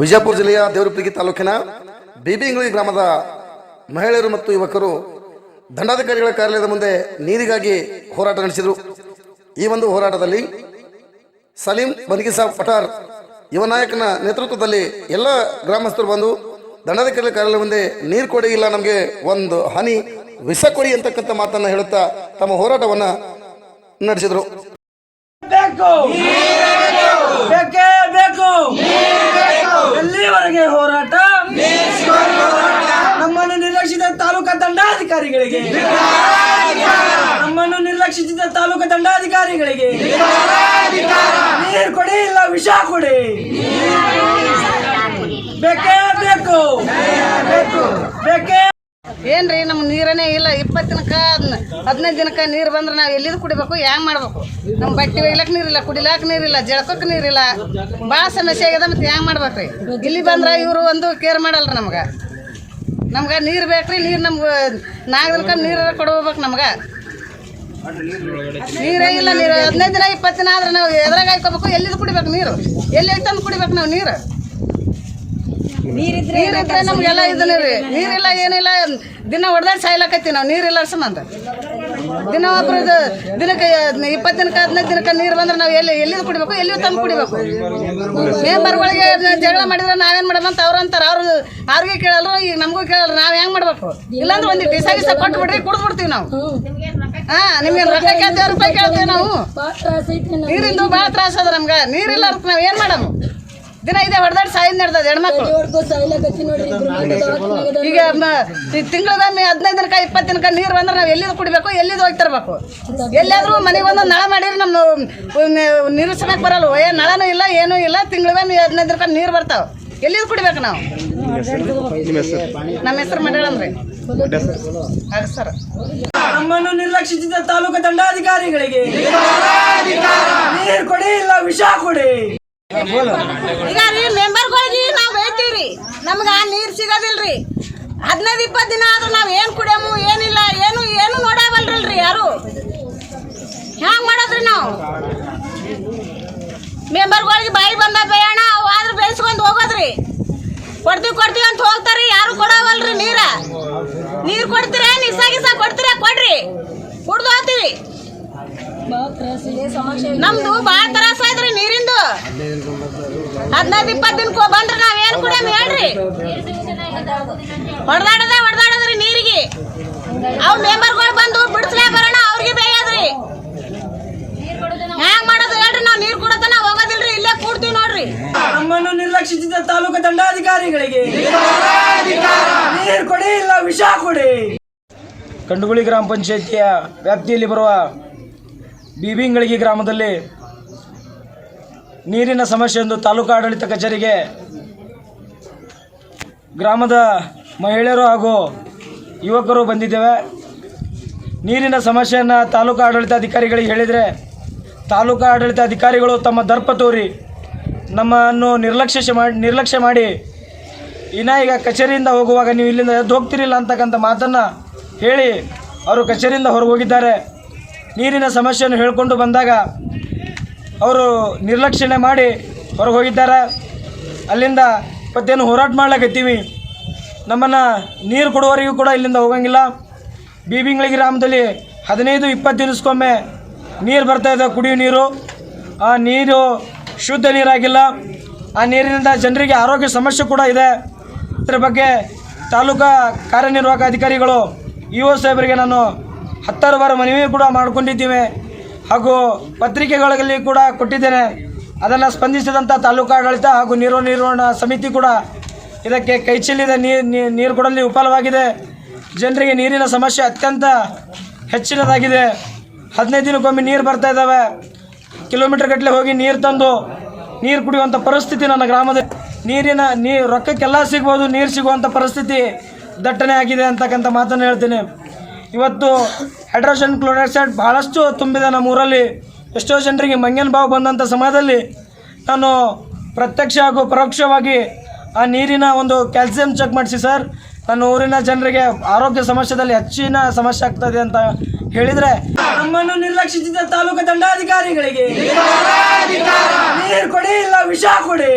ವಿಜಯಪುರ ಜಿಲ್ಲೆಯ ದೇವರಪುರಗಿ ತಾಲೂಕಿನ ಬಿಬಿಂಗಳಿ ಗ್ರಾಮದ ಮಹಿಳೆಯರು ಮತ್ತು ಯುವಕರು ದಂಡಾಧಿಕಾರಿಗಳ ಕಾರ್ಯಾಲಯದ ಮುಂದೆ ನೀರಿಗಾಗಿ ಹೋರಾಟ ನಡೆಸಿದರು. ಈ ಒಂದು ಹೋರಾಟದಲ್ಲಿ ಸಲೀಂ ಬನಗಿಸಾಬ್ ಪಠಾರ್, ಯುವ ನಾಯಕನ ನೇತೃತ್ವದಲ್ಲಿ ಎಲ್ಲ ಗ್ರಾಮಸ್ಥರು ಬಂದು ದಂಡಾಧಿಕಾರಿಗಳ ಕಾರ್ಯಾಲಯ ಮುಂದೆ ನೀರು ಕೊಡಿ ಇಲ್ಲ, ನಮಗೆ ಒಂದು ಹನಿ ವಿಷ ಕೊಡಿ ಅಂತಕ್ಕಂಥ ಮಾತನ್ನು ಹೇಳುತ್ತಾ ತಮ್ಮ ಹೋರಾಟವನ್ನು ನಡೆಸಿದರು. ಬೇಕೇ ಬೇಕು. ಎಲ್ಲಿವರೆಗೆ ಹೋರಾಟ? ನಮ್ಮನ್ನು ನಿರ್ಲಕ್ಷಿಸಿದ ತಾಲೂಕಾ ದಂಡಾಧಿಕಾರಿಗಳಿಗೆ ನಮ್ಮನ್ನು ನಿರ್ಲಕ್ಷಿಸಿದ ತಾಲೂಕಾ ದಂಡಾಧಿಕಾರಿಗಳಿಗೆ ನೀರು ಕೊಡಿ ಇಲ್ಲ ವಿಷ ಕೊಡಿ. ಬೇಕೇ ಬೇಕು ಬೇಕೇ ಏನ್ರಿ ನಮ್ಗೆ ನೀರನೇ ಇಲ್ಲ, ಇಪ್ಪತ್ತು ದಿನಕ್ಕ ಅದನ್ನ ಹದಿನೈದು ದಿನಕ್ಕೆ ನೀರು ಬಂದ್ರೆ ನಾವು ಎಲ್ಲಿದು ಕುಡಿಬೇಕು, ಹ್ಯಾಂಗ್ ಮಾಡ್ಬೇಕು? ನಮ್ಮ ಬಟ್ಟೆ ಒಯ್ಲಕ್ಕೆ ನೀರಿಲ್ಲ ಕುಡಿಲಾಕ ನೀರಿಲ್ಲ ಜಳಕಕ್ ನೀರಿಲ್ಲ ಭಾಳ ಸಮಸ್ಯೆ ಆಗ್ಯದ ಮತ್ತೆ ಹ್ಯಾಂಗ್ ಮಾಡ್ಬೇಕ್ರಿ? ಇಲ್ಲಿ ಬಂದ್ರೆ ಇವರು ಒಂದು ಕೇರ್ ಮಾಡಲ್ರಿ ನಮ್ಗೆ. ನಮ್ಗೆ ನೀರು ಬೇಕ್ರಿ, ನೀರು ನಮ್ಗೆ ನಾಲ್ಕು ದಿನಕ್ಕ ನೀರ ಕೊಡ್ಬೇಕು ನಮ್ಗೆ. ನೀರೇ ಇಲ್ಲ, ನೀರು. ಹದಿನೈದು ದಿನ, ಇಪ್ಪತ್ತು ದಿನ ಆದ್ರೆ ನಾವು ಎದ್ರಾಗ ಹಾಕೋಬೇಕು ಎಲ್ಲಿದ್ದು ಕುಡಿಬೇಕು ನೀರು? ಎಲ್ಲಿ ತಂದು ಕುಡಿಬೇಕು ನಾವು ನೀರು? ನೀರಿದ್ರೆ ನಮ್ಗೆಲ್ಲ ಇದನ್ನ ರೀ. ನೀರಿಲ್ಲ ಏನಿಲ್ಲ ದಿನ ಹೊಡೆದಾಡಿ ಸಾಯ್ಲಾಕೈತಿ ನಾವು. ನೀರಿಲ್ಲ ಸಂಬಂಧ ದಿನ ಒಬ್ರು ದಿನಕ್ಕೆ ಇಪ್ಪತ್ತು ದಿನಕ್ಕೆ ಹದಿನೈದು ದಿನಕ್ಕೆ ನೀರು ಬಂದ್ರೆ ನಾವು ಎಲ್ಲಿ ಎಲ್ಲಿಂದ ಕುಡಿಬೇಕು? ಎಲ್ಲಿ ತಂದು ಕುಡಿಬೇಕು. ಮೆಂಬರ್ಗಳಿಗೆ ಜಗಳ ಮಾಡಿದ್ರೆ ನಾವೇನ್ ಅಂತ ಅವ್ರು ಅಂತಾರೆ. ಅವ್ರು ಅವ್ರಿಗೆ ಕೇಳಲ್ರು ಈಗ ನಮಗೂ ಕೇಳಲ್ಲ ನಾವು ಹೆಂಗೆ ಮಾಡಬೇಕು? ಇಲ್ಲಾಂದ್ರೆ ಒಂದು ಡಿಸ ಗಿಸ ಕೊಟ್ಟು ಬಿಡ್ರಿ ಕುಡ್ದು ಬಿಡ್ತೀವಿ ನಾವು. ಹಾ ನಿಮ್ಗೆ ರೊಕ್ಕ ಕೇಳ್ತೇವೆ ರೂಪಾಯಿ ಕೇಳ್ತೀವಿ ನಾವು. ನೀರಿಂದು ಭಾಳ ತ್ರಾಸ ಅದ ನಮ್ಗೆ. ನೀರಿಲ್ಲ ನಾವು ನಾವ್ ಏನ್ ಮಾಡಮ್ಮ ದಿನ ಇದೆ ಹೊಡೆದಾಡಿ ಸಾಯಿಲ್ ನಡ್ದದ ಹೆಣ್ಮಕ್ಳು. ಈಗ ತಿಂಗಳಗೊಮ್ಮೆ ಹದಿನೈದು ದಿನಕ ಇಪ್ಪತ್ತು ದಿನಕ ನೀರು ಬಂದ್ರೆ ನಾವು ಎಲ್ಲಿದು ಕುಡಿಬೇಕು ಎಲ್ಲಿದು ಹೋಗಿ ತರಬೇಕು? ಎಲ್ಲಾದ್ರೂ ಮನೆಗೆ ಒಂದು ನಳ ಮಾಡಿದ್ರೆ ನಮ್ಮ ನೀರು ಸಮಯಕ್ಕೆ ಬರಲ್ಲ. ಏ ನಳನೂ ಇಲ್ಲ ಏನೂ ಇಲ್ಲ ತಿಂಗಳಿಗೊಮ್ಮೆ ಹದಿನೈದು ದಿನಕ ನೀರು ಬರ್ತಾವೆ. ಎಲ್ಲಿದು ಕುಡಿಬೇಕು ನಾವು? ನಮ್ಮ ಹೆಸರು? ಮಂಡಳಂದ್ರಿ ಸರ್. ನಮ್ಮನ್ನು ನಿರ್ಲಕ್ಷಿಸಿದ ತಾಲೂಕು ದಂಡಾಧಿಕಾರಿಗಳಿಗೆ ನೀರು ಕೊಡಿ ಇಲ್ಲ ವಿಷ ಕೊಡಿ. ಈಗ ರೀ ಮೆಂಬರ್ಗಳಿಗೆ ನಾವು ಹೇಳ್ತೀವ್ರಿ, ನಮ್ಗೆ ನೀರು ಸಿಗೋದಿಲ್ರಿ. ಹದಿನೈದು, ಇಪ್ಪತ್ತು ದಿನ ಆದ್ರೂ ನಾವು ಏನು ಕುಡಿಯಮು, ಏನಿಲ್ಲ, ಏನು ಏನು ನೋಡವಲ್ರಲ್ರಿ ಯಾರು? ಹ್ಯಾಂಗ ಮಾಡೋದ್ರಿ ನಾವು? ಮೆಂಬರ್ಗಳಿಗೆ ಬಾಯಿ ಬಂದ ಬೇಯಣ, ಅವು ಆದ್ರೆ ಬೇಯಿಸ್ಕೊಂಡು ಹೋಗೋದ್ರಿ. ಕೊಡ್ತೀವಿ ಕೊಡ್ತೀವಿ ಅಂತ ಹೋಗ್ತಾರೆ, ಯಾರು ಕೊಡವಲ್ರಿ ನೀರ? ನೀರು ಕೊಡ್ತೀರಾ ನಿಸ ಗಿಸ ಕೊಡ್ತೀರಾ? ಕೊಡ್ರಿ. ಕುಡ್ದು ಹೋಗ್ತೀವಿ. ನಮ್ದು ಭಾಳ ತರ ಹದಿನೈದು ಇಪ್ಪತ್ತು ದಿನಕ್ಕೆ ಬಂದ್ರೆ ನಾವೇನು ಕುಡಿಯಮ್ ಹೇಳ್ರಿ? ಹೊಡೆದಾಡದ ಹೊಡೆದಾಡದ್ರಿ ನೀರಿಗೆ. ಅವ್ ಮೆಂಬರ್ಗಳು ಬಂದು ಬಿಡಿಸ್ಲೇ ಬರೋಣ ಅವ್ರಿಗೆ ಬೇಯದ್ರಿ. ಹ್ಯಾಂಗ್ ಮಾಡೋದು ಹೇಳ್ರಿ ನಾವು ನೀರು ಕುಡತನ ಹೋಗೋದಿಲ್ರಿ ಇಲ್ಲೇ ಕೂಡ್ತೀವಿ ನೋಡ್ರಿ. ನಮ್ಮನ್ನು ನಿರ್ಲಕ್ಷಿಸಿದ ತಾಲೂಕು ದಂಡಾಧಿಕಾರಿಗಳಿಗೆ ನೀರು ಕೊಡಿ ಇಲ್ಲ ವಿಷ ಕೊಡಿ. ಕಂಡುಗುಳಿ ಗ್ರಾಮ ಪಂಚಾಯಿತಿಯ ವ್ಯಾಪ್ತಿಯಲ್ಲಿ ಬರುವ ಬೀಬಿಂಗಳಿಗೆ ಗ್ರಾಮದಲ್ಲಿ ನೀರಿನ ಸಮಸ್ಯೆ ಎಂದು ತಾಲೂಕು ಆಡಳಿತ ಕಚೇರಿಗೆ ಗ್ರಾಮದ ಮಹಿಳೆಯರು ಹಾಗೂ ಯುವಕರು ಬಂದಿದ್ದೇವೆ. ನೀರಿನ ಸಮಸ್ಯೆಯನ್ನು ತಾಲೂಕು ಆಡಳಿತಾಧಿಕಾರಿಗಳಿಗೆ ಹೇಳಿದರೆ ತಾಲೂಕು ಆಡಳಿತಾಧಿಕಾರಿಗಳು ತಮ್ಮ ದರ್ಪ ತೋರಿ ನಮ್ಮನ್ನು ನಿರ್ಲಕ್ಷ್ಯ ಮಾಡಿ ನಿರ್ಲಕ್ಷ್ಯ ಮಾಡಿ, ಇನ್ನ ಈಗ ಕಚೇರಿಯಿಂದ ಹೋಗುವಾಗ ನೀವು ಇಲ್ಲಿಂದ ಎದ್ದು ಹೋಗ್ತಿರಿಲ್ಲ ಅಂತಕ್ಕಂಥ ಮಾತನ್ನು ಹೇಳಿ ಅವರು ಕಚೇರಿಯಿಂದ ಹೊರಗೆ ಹೋಗಿದ್ದಾರೆ. ನೀರಿನ ಸಮಸ್ಯೆಯನ್ನು ಹೇಳಿಕೊಂಡು ಬಂದಾಗ ಅವರು ನಿರ್ಲಕ್ಷಣೆ ಮಾಡಿ ಹೊರಗೆ ಹೋಗಿದ್ದಾರೆ ಅಲ್ಲಿಂದ ಇವತ್ತೇನು ಹೋರಾಟ ಮಾಡ್ಲಾಕತ್ತೀವಿ. ನಮ್ಮನ್ನು ನೀರು ಕೊಡುವವರೆಗೂ ಕೂಡ ಇಲ್ಲಿಂದ ಹೋಗಂಗಿಲ್ಲ. ಬೀಬಿಂಗ್ಳಿ ಗ್ರಾಮದಲ್ಲಿ ಹದಿನೈದು, ಇಪ್ಪತ್ತು ದಿನಿಸ್ಕೊಮ್ಮೆ ನೀರು ಬರ್ತಾ ಇದೆ, ಕುಡಿಯೋ ನೀರು. ಆ ನೀರು ಶುದ್ಧ ನೀರಾಗಿಲ್ಲ. ಆ ನೀರಿನಿಂದ ಜನರಿಗೆ ಆರೋಗ್ಯ ಸಮಸ್ಯೆ ಕೂಡ ಇದೆ. ಇದ್ರ ಬಗ್ಗೆ ತಾಲೂಕಾ ಕಾರ್ಯನಿರ್ವಾಹಕ ಅಧಿಕಾರಿಗಳು ಇ ಒ ಸಾಹೇಬರಿಗೆ ನಾನು ಹತ್ತಾರು ಬಾರ ಮನವಿ ಕೂಡ ಮಾಡ್ಕೊಂಡಿದ್ದೀವಿ. ಹಾಗೂ ಪತ್ರಿಕೆಗಳಲ್ಲಿ ಕೂಡ ಕೊಟ್ಟಿದ್ದೇನೆ. ಅದನ್ನು ಸ್ಪಂದಿಸಿದಂಥ ತಾಲೂಕು ಆಡಳಿತ ಹಾಗೂ ನೀರು ನಿರ್ವಹಣಾ ಸಮಿತಿ ಕೂಡ ಇದಕ್ಕೆ ಕೈ ಚೆಲ್ಲಿದ ನೀರು ನೀರು ಕೊಡಲು ವಿಫಲವಾಗಿದೆ ಜನರಿಗೆ ನೀರಿನ ಸಮಸ್ಯೆ ಅತ್ಯಂತ ಹೆಚ್ಚಿನದಾಗಿದೆ. ಹದಿನೈದು ದಿನಕ್ಕೊಮ್ಮೆ ನೀರು ಬರ್ತಾ ಇದ್ದಾವೆ ಕಿಲೋಮೀಟರ್ ಗಟ್ಟಲೆ ಹೋಗಿ ನೀರು ತಂದು ನೀರು ಕುಡಿಯುವಂಥ ಪರಿಸ್ಥಿತಿ ನನ್ನ ಗ್ರಾಮದ ನೀರಿನ, ನೀ, ರೊಕ್ಕಕ್ಕೆಲ್ಲ ಸಿಗ್ಬೋದು, ನೀರು ಸಿಗುವಂಥ ಪರಿಸ್ಥಿತಿ ದಟ್ಟಣೆ ಆಗಿದೆ ಅಂತಕ್ಕಂಥ ಮಾತನ್ನು ಹೇಳ್ತೀನಿ. ಇವತ್ತು ಹೈಡ್ರೋಜನ್ ಕ್ಲೋರೈಡ್ ಭಾಳಷ್ಟು ತುಂಬಿದೆ ನಮ್ಮ ಊರಲ್ಲಿ. ಎಷ್ಟೋ ಜನರಿಗೆ ಮಂಗನ ಬಾವು ಬಂದಂಥ ಸಮಯದಲ್ಲಿ ನಾನು ಪ್ರತ್ಯಕ್ಷ ಹಾಗೂ ಪರೋಕ್ಷವಾಗಿ ಆ ನೀರಿನ ಒಂದು ಕ್ಯಾಲ್ಸಿಯಂ ಚೆಕ್ ಮಾಡಿಸಿ ಸರ್. ನನ್ನ ಊರಿನ ಜನರಿಗೆ ಆರೋಗ್ಯ ಸಮಸ್ಯೆದಲ್ಲಿ ಹೆಚ್ಚಿನ ಸಮಸ್ಯೆ ಆಗ್ತದೆ ಅಂತ ಹೇಳಿದರೆ ನಮ್ಮನ್ನು ನಿರ್ಲಕ್ಷಿಸಿದ ತಾಲೂಕು ದಂಡಾಧಿಕಾರಿಗಳಿಗೆ. ನೀರು ಕೊಡಿ ಇಲ್ಲ, ವಿಷ ಕೊಡಿ.